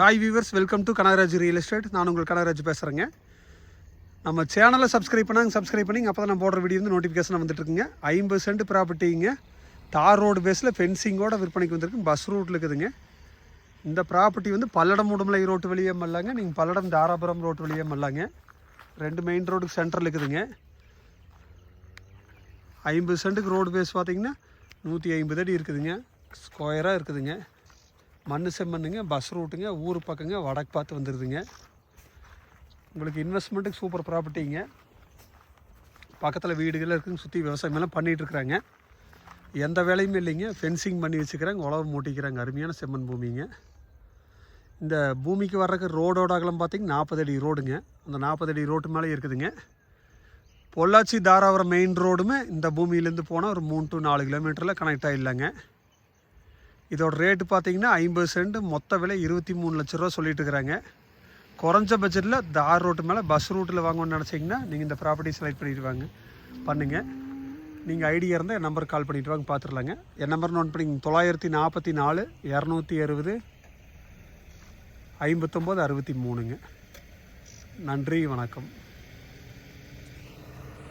Hi viewers welcome to Kanagaraj real estate நான் உங்கள் கனகராஜ் பேசுகிறேங்க நம்ம சேனலை சப்ஸ்கிரைப் பண்ணாங்க சப்ஸ்கிரைப் பண்ணி அப்போ தான் நான் போடுற வீடியோ வந்து நோட்டிஃபிகேஷன் வந்துட்டுருக்குங்க. ஐம்பது சென்ட் ப்ராப்பர்ட்டிங்க தார் ரோடு பேஸில் ஃபென்சிங்கோட விற்பனைக்கு வந்திருக்கு. பஸ் ரூட்டில் இருக்குதுங்க. இந்த ப்ராப்பர்ட்டி வந்து பல்லடம் உடுமலை ரோட்டு வழியே மல்லாங்க. நீங்கள் பல்லடம் தாராபுரம் ரோட்டு வழியே மல்லாங்க. ரெண்டு மெயின் ரோடுக்கு சென்டரில் இருக்குதுங்க. ஐம்பது சென்ட்டுக்கு ரோடு பேஸ் பார்த்திங்கன்னா நூற்றி ஐம்பது அடி இருக்குதுங்க. ஸ்கொயராக இருக்குதுங்க. மண் செம்மண்ணுங்க பஸ் ரூட்டுங்க ஊர் பக்கங்க வடக்கு பார்த்து வந்துடுதுங்க உங்களுக்கு இன்வெஸ்ட்மெண்ட்டுக்கு சூப்பர் ப்ராப்பர்ட்டிங்க பக்கத்தில் வீடுகள் இருக்குங்க சுற்றி விவசாயம் எல்லாம் பண்ணிகிட்டு இருக்கிறாங்க. எந்த வேலையுமே இல்லைங்க ஃபென்சிங் பண்ணி வச்சுக்கிறாங்க உழவு மூட்டிக்கிறாங்க அருமையான செம்மண் பூமிங்க. இந்த பூமிக்கு வர்றதுக்கு ரோடோட அகலம் பார்த்திங்கன்னா நாற்பது அடி ரோடுங்க. அந்த நாற்பது அடி ரோட்டு மேலே இருக்குதுங்க. பொள்ளாச்சி தாராபுரம் மெயின் ரோடுமே இந்த பூமியிலேருந்து போனால் ஒரு மூணு டு நாலு கிலோமீட்டரில் கனெக்ட் ஆகிடலாங்க இதோட ரேட்டு பார்த்தீங்கன்னா ஐம்பது சென்ட் மொத்த விலை இருபத்தி மூணு லட்ச ரூபா சொல்லிட்டு இருக்கிறாங்க. குறைஞ்ச பட்ஜெட்டில் தார் ரோட்டு மேலே பஸ் ரூட்டில் வாங்கணும்னு நினச்சிங்கன்னா நீங்கள் இந்த ப்ராப்பர்ட்டி செலக்ட் பண்ணிட்டு வாங்க. பண்ணுங்கள் நீங்கள் ஐடியா இருந்தால் என் நம்பருக்கு கால் பண்ணிட்டு வாங்க பார்த்துடலாங்க என் நம்பர் நோட் பண்ணிங்க தொள்ளாயிரத்தி நாற்பத்தி நாலு இரநூத்தி அறுபது ஐம்பத்தொம்போது அறுபத்தி மூணுங்க. நன்றி வணக்கம்.